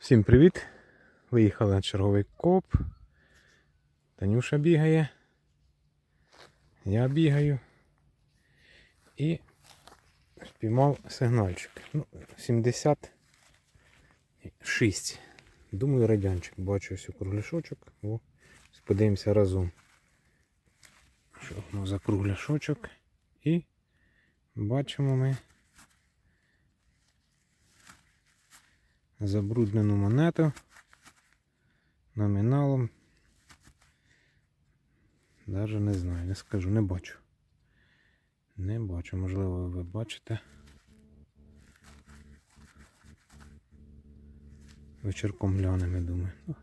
Всім привіт! Виїхали на черговий коп. Танюша бігає. Я бігаю. І спіймав сигнальчик. Ну, 76. Думаю, радянчик. Бачу ось кругляшочок. О, подивимося разом. Що воно за кругляшочок. І бачимо ми забруднену монету номіналом. Даже не знаю, не скажу, не бачу. Не бачу, можливо, ви бачите. Вечірком глянемо, я думаю. Ну.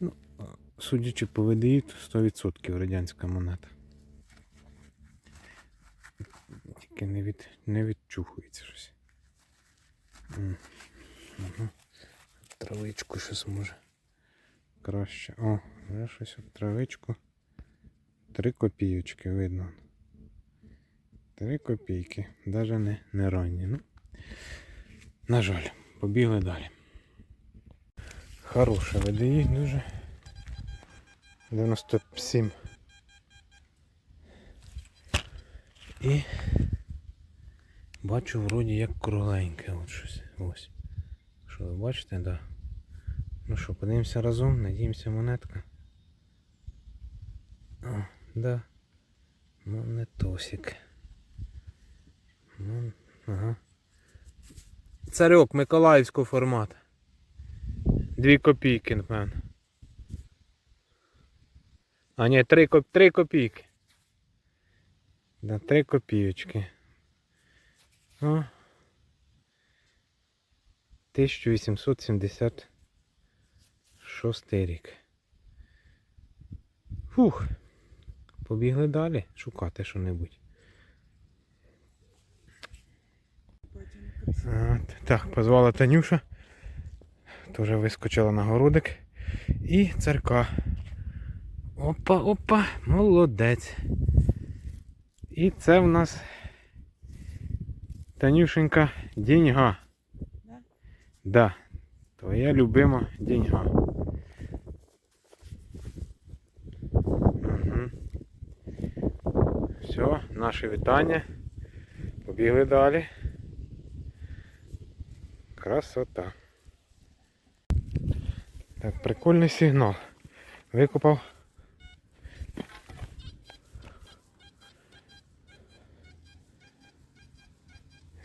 Ну, судячи по ВДІ, то 100% радянська монета. Тільки не, від, не відчухується щось. Ага. Травичку щось може. Краще. О, вже щось об травичку. Три копійочки видно. Три копійки. Даже не, не ранні. Ну, на жаль, побігли далі. Хороше ВДІ, дуже. 97. І бачу вроді як кругленьке от щось. Ось. Що ви бачите, так. Да. Ну що, подивимося разом, надіємося монетка. О, да. Монетосик. Мон... Ага. Царьок Миколаївського формату. Дві копійки, напевно. А ні, три, коп... три копійки. Да, три копійочки. О. 1876 рік. Фух. Побігли далі шукати що-небудь. Так, позвала Танюша. Теж вискочила на городик. І царка. Опа, опа, молодець. І це в нас Танюшенька деньга. Да? Да. Твоя любима деньга. Угу. Все, наше вітання. Побігли далі. Красота. Так, прикольний сигнал. Викопав.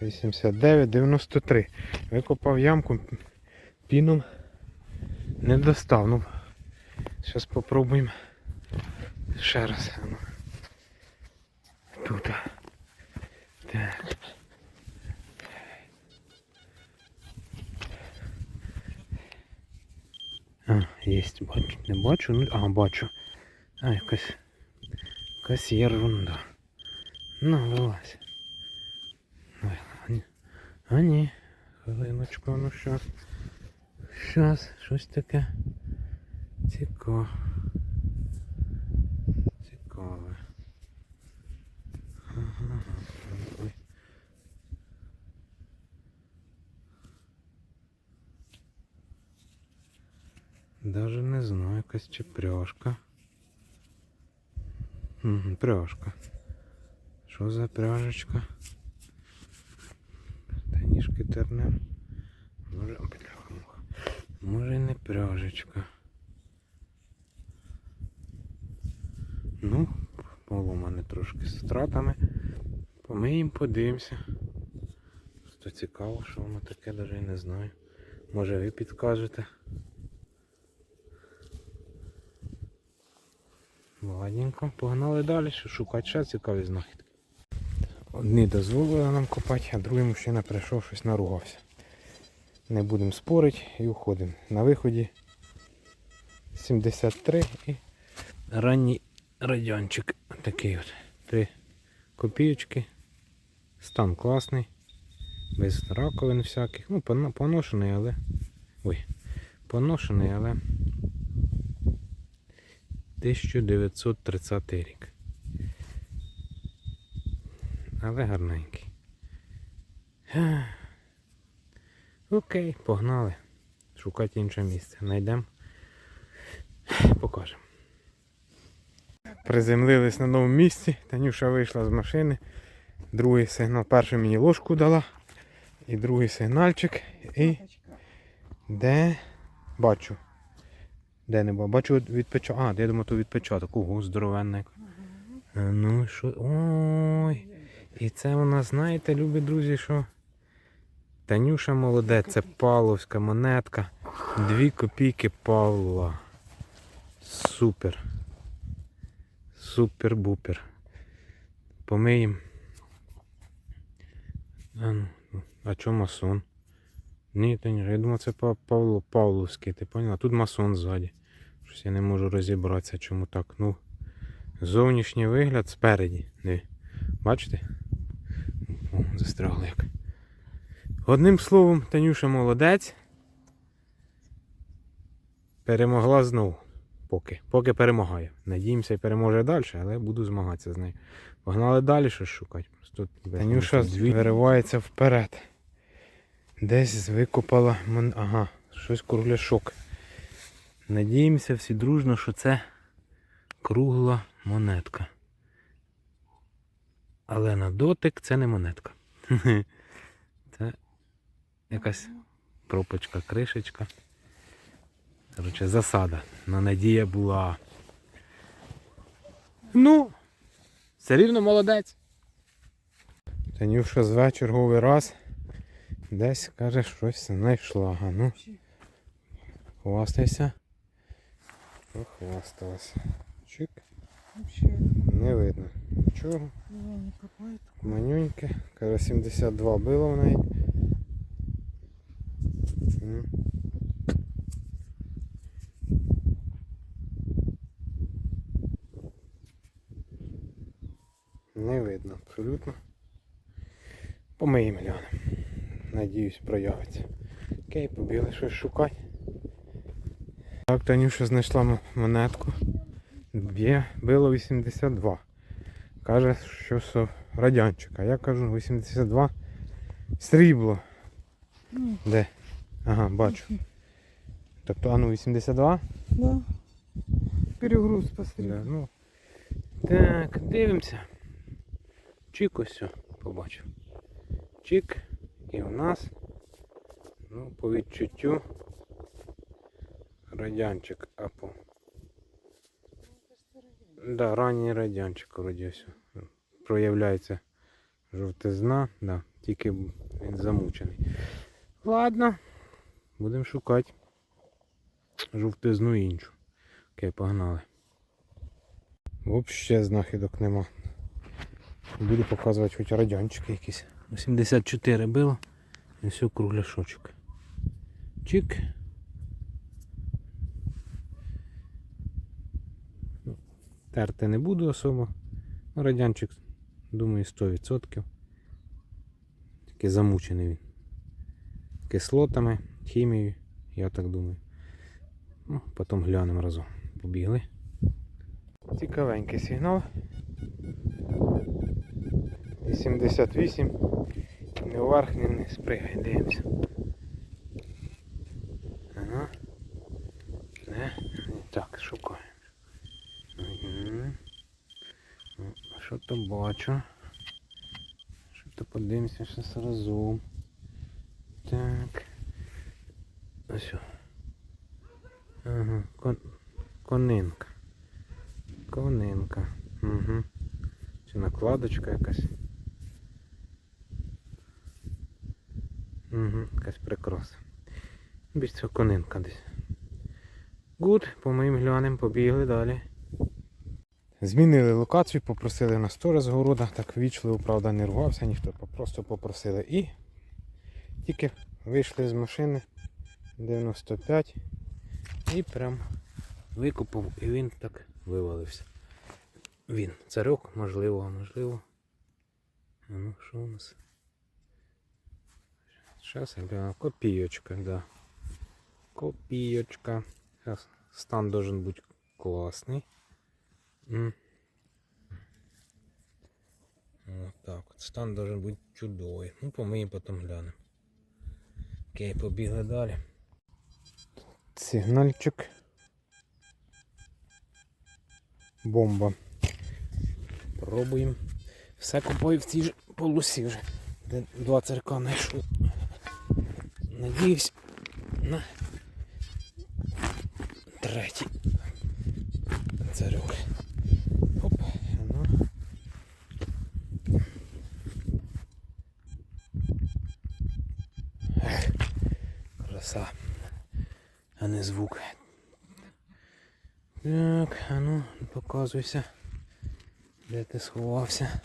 Вісімдесят дев'ять, дев'яносто три. Викопав ямку піном не достав. Ну, зараз спробуємо ще раз. Ну. Тут. Так. А, єсть, бачу, не бачу, ну, а, бачу. А, якась, якась. Ну, вилазь. Ой, а ні. А ні, хвилиночку, ну що. Щас, щось таке цікаве. Цікаве. Ага. Даже не знаю, якась чи пряжка. Угу, пряжка. Що за пряжечка? Та. Може, бляха-муха. Може не пряжечка. Ну, поломане трошки з втратами. Помиємо, подивимося. Просто цікаво, що воно таке, навіть не знаю. Може ви підкажете. Ладненько, погнали далі, що шукати ще цікаві знахідки. Одні дозволили нам копати, а другий мужчина прийшов щось наругався. Не будемо спорити і уходимо. На виході 73 і ранній радянчик. Такий от. Три копійочки. Стан класний. Без раковин всяких. Ну, поношений, але... Ой, поношений, але 1930 рік. Але гарненький. Окей, погнали. Шукати інше місце. Найдемо. Покажемо. Приземлились на новому місці. Танюша вийшла з машини. Другий сигнал. Першу мені ложку дала. І другий сигнальчик. І де бачу. Де не бачу? Бачу відпечаток. А, я думаю, то відпечаток. Ого, здоровенний. Ну що. Ой. І це у нас, знаєте, любі друзі, що. Танюша молодець, це Павловська монетка. Дві копійки Павла. Супер. Супер-бупер. Помиємо. А, ну, масон? Ні, Танюша, я думав, це Павло Павловський, ти поняла? Тут масон ззаді. Щось я не можу розібратися, чому так. Ну, зовнішній вигляд спереді. Бачите? О, застрягли як. Одним словом, Танюша молодець. Перемогла знову. Поки. Поки перемагає. Надіємося, переможе далі, але буду змагатися з нею. Погнали далі щось шукати. Тут Танюша виривається вперед. Десь викопала. Ага, щось кругляшок. Надіємося всі дружно, що це кругла монетка. Але на дотик це не монетка. Це якась пропочка, кришечка. Коротше, засада. На надія була. Ну, все рівно молодець. Танюша зве черговий раз. Десь, каже, щось знайшла. А ну, хвастайся. Похвасталася. Чик, не видно. Нічого. Манюньке. Каже, 72 було в неї. Не видно абсолютно. Помиємо глянемо. Надіюсь, проявиться. Окей, побігли щось шукати. Так, Танюша знайшла монетку. Б'є, було 82. Каже, що со радянчик. А я кажу 82 срібло. Ну, Де? Ага, бачу. Тобто, а ну 82? да. Перегруз посмотри. Да, ну. Так, дивимося. Чик ось все, побачив. Чик. І у нас, ну, по відчуттю, радянчик апо. Да, ранній радянчик вроді ось. Проявляється жовтизна, да, тільки він замучений. Ладно, будемо шукати жовтизну іншу. Окей, погнали. Взагалі знахідок нема. Буду показувати хоч радянчики якісь. 84 було. І все кругляшочок. Чик. Ну, Терти не буду особо. Ну, радянчик, думаю, 100%. Такий замучений він. Кислотами, хімією, я так думаю. Ну, потім глянемо разом. Побігли. Цікавенький сигнал. 88. Не вверх, не вниз. Пригай. Ага. Не. Так, шукаємо. Угу. Що то бачу. Що то подивимося щось разом. Так. Ось. Ага, кон... конинка. Конинка. Угу. Чи накладочка якась. Угу, якась прикраса. Більш цього конинка десь. Гуд, по моїм глянем, побігли далі. Змінили локацію, попросили на сторож з так вічливо, правда, не рвався ніхто, просто попросили. І тільки вийшли з машини 95 і прям викопав, і він так вивалився. Він. Царьок, можливо, можливо. А ну, що у нас? Зараз я гляну. Копійочка, да. Копійочка. Сейчас стан должен бути класний. М. Вот так. Стан должен бути чудовий. Ну, помиємо, потім глянемо. Окей, побігли далі. Сигнальчик. Бомба. Пробуємо. Все купаю в цій ж полосі вже. Де два церква знайшов. Надіюсь на третій. Царюк. Краса. А не звук. Так, а ну, показуйся. Де ти сховався?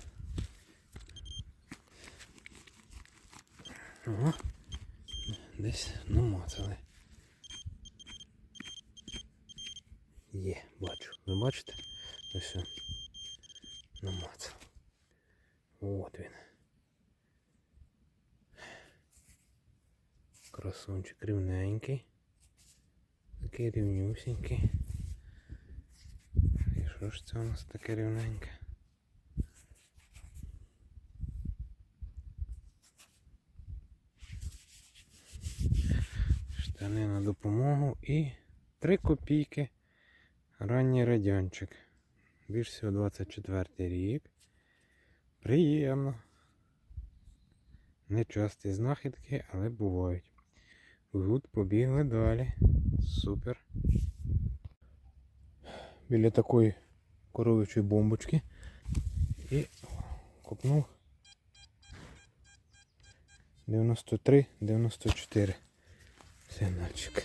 Ага. Десь намацали. Є, бачу. Ви бачите? Ось він. Намацав. От він. Красунчик рівненький. Такий рівнюсінький. І що ж це у нас таке рівненьке? Штани на допомогу і 3 копійки. Ранній радянчик. Більш всього 24 рік. Приємно. Не часті знахідки, але бувають. Гуд побігли далі. Супер. Біля такої коровичої бомбочки. І копнув 93-94 сигнальчик.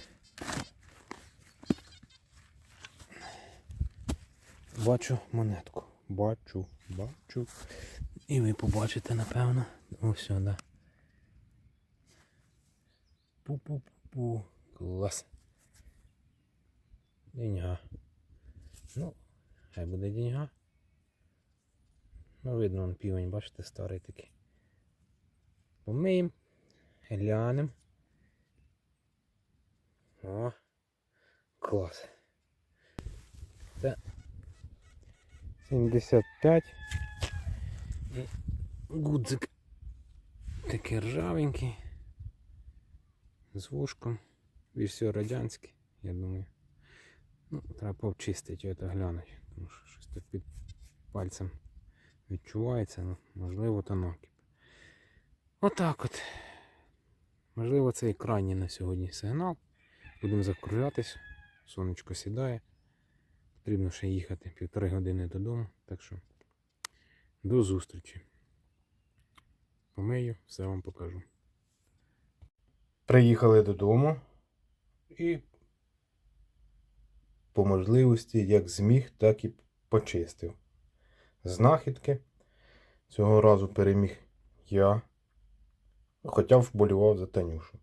Бачу монетку. Бачу, бачу. І ви побачите, напевно. Ось сюди. Пу-пу-пу-пу. Клас. Деньга. Ну, хай буде деньга. Ну, видно, он півень, бачите, старий такий. Помиємо, глянемо. О, клас. Це 75. І гудзик такий ржавенький. З вушком. Більш всього радянський, я думаю. Ну, треба повчистити його та глянути. Тому що щось так під пальцем відчувається, ну, можливо, то накіп. Отак от. Можливо, це і крайній на сьогодні сигнал. Будемо закруглятись. Сонечко сідає. Потрібно ще їхати півтори години додому. Так що до зустрічі. Помию, все вам покажу. Приїхали додому і по можливості як зміг, так і почистив. Знахідки. Цього разу переміг я. Хоча вболівав за Танюшу.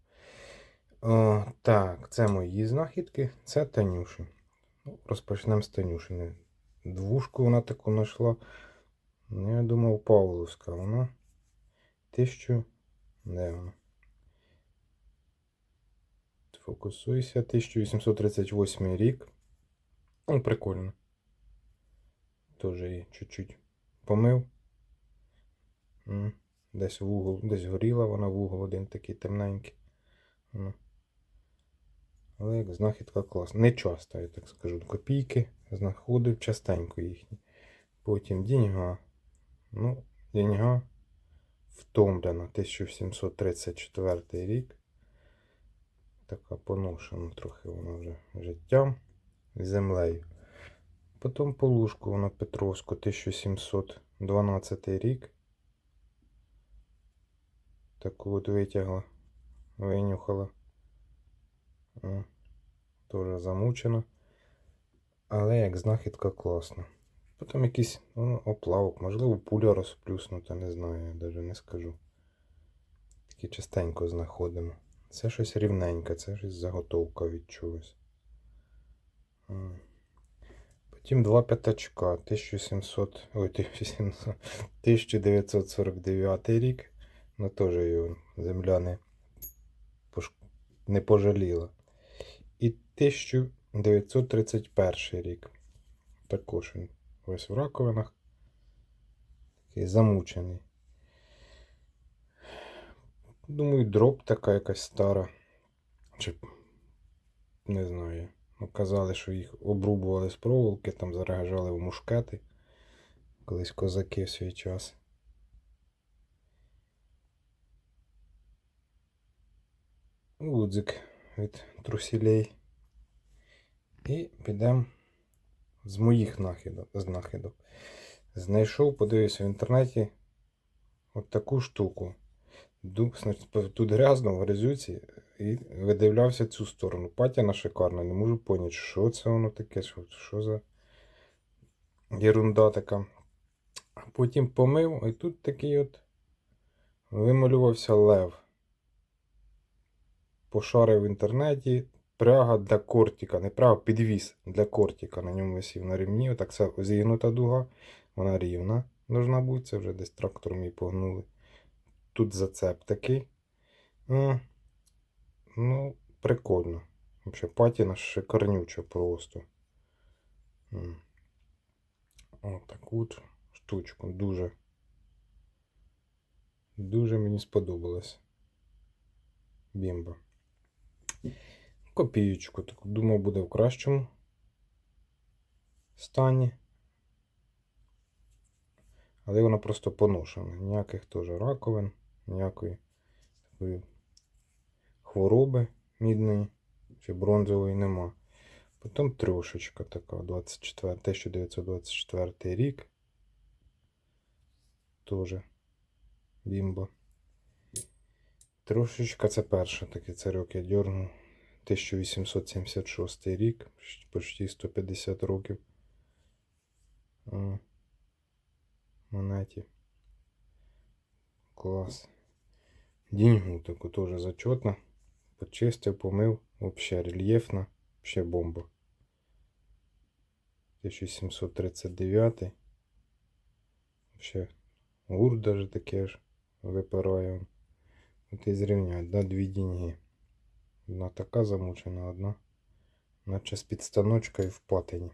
О, так, це мої знахідки, це Танюші. Розпочнемо з Танюшини. Двушку вона таку знайшла. Ну, я думав, Павловська. Вона тисячу. Де вона? Фокусуйся. 1838 рік. Ну, прикольно. Тоже її чуть-чуть помив. Десь в угол, десь горіла вона в угол один такий темненький. Ну. Але як знахідка класна. Не часто, я так скажу. Копійки знаходив частенько їхні. Потім деньга. Ну, деньга втомлена. 1734 рік. Така поношена трохи вона вже життям землею. Потім полушку вона Петровську 1712 рік. Таку от витягла, винюхала. Теж замучена. Але як знахідка класна. Потім якийсь ну, оплавок, можливо, пуля розплюснута, не знаю, я навіть не скажу. Такі частенько знаходимо. Це щось рівненьке, це щось заготовка відчулась. М. Потім два п'ятачка 1700, ой, 1700, 1949 рік. Ну теж його земля не, не пожаліла. І 1931 рік. Також він ось в раковинах. Такий замучений. Думаю, дроп така якась стара. Чи не знаю. Ну, казали, що їх обрубували з проволоки, там заряджали в мушкети. Колись козаки в свій час. Гудзик від трусілей. І підемо з моїх нахідок, знахідок. Знайшов, подивився в інтернеті от таку штуку. Тут грязно в грязюці і видивлявся цю сторону. Патіна шикарна, не можу поняти, що це воно таке, що, що за єрунда така. Потім помив, і тут такий от вималювався лев. Пошарив в інтернеті. Пряга для кортика, не пряга, підвіс для кортика. На ньому висів на рівні. Отак це зігнута дуга. Вона рівна должна бути. Це вже десь трактором її погнули. Тут зацеп такий. Ну, прикольно. Взагалі, патіна шикарнюча просто. М. Таку штучку. Дуже. Дуже мені сподобалось. Бімба. Копієчку таку. Думав, буде в кращому стані. Але вона просто поношена. Ніяких теж раковин, ніякої такої хвороби мідної чи бронзової нема. Потім трошечка така, 24, 1924 рік. Тоже бімба. Трошечка це перша такий царьок я дьорнув. 1876 рік, почти 150 років. Монеті. Клас. Деньгу таку теж зачетно. Почистив, помив. Вообще рельєфна. Вообще бомба. 1739. Вообще гур даже таке ж випирає. От і зрівнять, да, дві деньги. Одна така замучена, одна. Наче з підстаночкою в патині.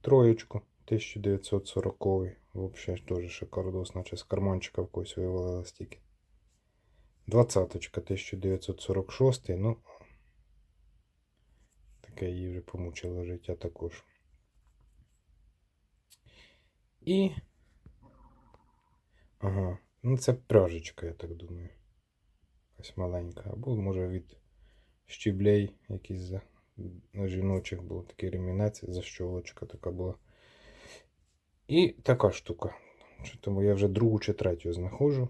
Троєчку 1940 Вообще теж шикардос, наче з карманчика в когось вивалила стільки. Двадцяточка 1946, ну. Таке її вже помучило життя також. І. Ага, ну це пряжечка, я так думаю. Якась маленька. Або може від щіблей якісь за жіночих був такий ремінець, защолочка така була. І така штука. Тому я вже другу чи третю знаходжу.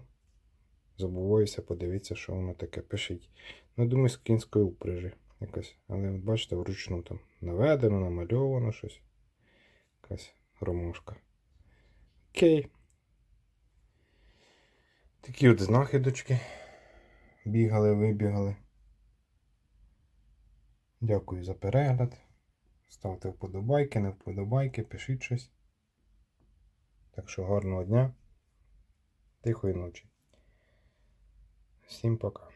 Забуваюся, подивіться, що воно таке. Пишіть. Ну, думаю, з кінської упряжі якась. Але от бачите, вручну там наведено, намальовано щось. Якась ромашка. Окей. Такі от знахідочки. Бігали, вибігали. Дякую за перегляд. Ставте вподобайки, не вподобайки, пишіть щось. Так що гарного дня, тихої ночі. Всім пока.